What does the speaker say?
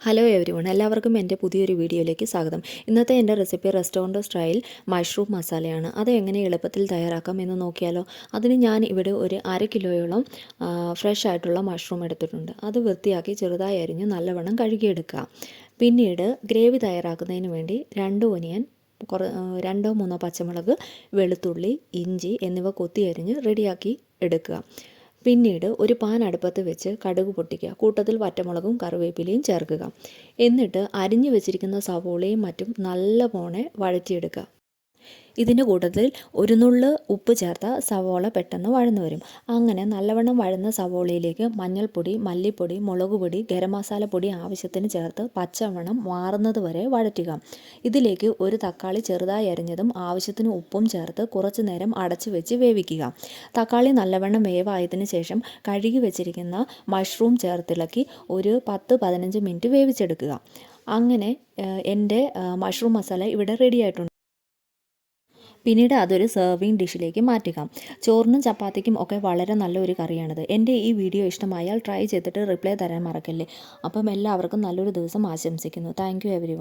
Hello every one എല്ലാവർക്കും എന്റെ പുതിയൊരു വീഡിയോയിലേക്ക് സ്വാഗതം. ഇന്നത്തെ എന്റെ റെസിപ്പി റെസ്റ്റോറന്റ് സ്റ്റൈൽ മഷ്റൂം മസാലയാണ് അത് എങ്ങനെ എളുപ്പത്തിൽ തയ്യാറാക്കാം എന്ന് നോക്കിയാലോ? അതിന് ഞാൻ ഇവിടെ ഒരു അര കിലോയോളം ഫ്രഷ് ആയിട്ടുള്ള മഷ്റൂം എടുത്തിട്ടുണ്ട്. അത് വൃത്തിയാക്കി ചെറുതായി അരിഞ്ഞ് നല്ലവണ്ണം കഴുകിയെടുക്കുക. പിന്നീട് ഗ്രേവി തയ്യാറാക്കുന്നതിന് വേണ്ടി രണ്ട് ഒനിയൻ കുറ രണ്ടോ മൂന്നോ പച്ചമുളക് വെളുത്തുള്ളി ഇഞ്ചി എന്നിവ കൊത്തിയരിഞ്ഞ് റെഡിയാക്കി എടുക്കുക. പിന്നീട് ഒരു പാൻ അടുപ്പത്ത് വെച്ച് കടുക് പൊട്ടിക്കുക. കൂട്ടത്തിൽ വറ്റമുളകും കറിവേപ്പിലയും ചേർക്കുക. എന്നിട്ട് അരിഞ്ഞു വെച്ചിരിക്കുന്ന സവോളയും മറ്റും നല്ല പോണെ വഴറ്റിയെടുക്കുക. ഇതിന്റെ കൂട്ടത്തിൽ ഒരു നുള്ള് ഉപ്പ് ചേർത്ത സവോള പെട്ടെന്ന് വഴന്നു വരും. അങ്ങനെ നല്ലവണ്ണം വഴന്ന സവോളയിലേക്ക് മഞ്ഞൾപ്പൊടി മല്ലിപ്പൊടി മുളക് പൊടി ഗരം മസാല പൊടി ആവശ്യത്തിന് ചേർത്ത് പച്ചവണ്ണം മാറുന്നത് വരെ വഴറ്റുക. ഇതിലേക്ക് ഒരു തക്കാളി ചെറുതായി അരിഞ്ഞതും ആവശ്യത്തിന് ഉപ്പും ചേർത്ത് കുറച്ചു നേരം അടച്ചു വെച്ച് വേവിക്കുക. തക്കാളി നല്ലവണ്ണം വേവായതിനു ശേഷം കഴുകി വെച്ചിരിക്കുന്ന മഷ്റൂം ചേർത്തിളക്കി ഒരു പത്ത് പതിനഞ്ച് മിനിറ്റ് വേവിച്ചെടുക്കുക. അങ്ങനെ എന്റെ മഷ്റൂം മസാല ഇവിടെ റെഡി ആയിട്ടുണ്ട്. പിന്നീട് അതൊരു സെർവിങ് ഡിഷിലേക്ക് മാറ്റുക. ചോറിനും ചപ്പാത്തിക്കും ഒക്കെ വളരെ നല്ലൊരു കറിയാണിത്. എന്റെ ഈ വീഡിയോ ഇഷ്ടമായാൽ ട്രൈ ചെയ്തിട്ട് റിപ്ലൈ തരാൻ മറക്കല്ലേ. അപ്പം എല്ലാവർക്കും നല്ലൊരു ദിവസം ആശംസിക്കുന്നു. Thank you every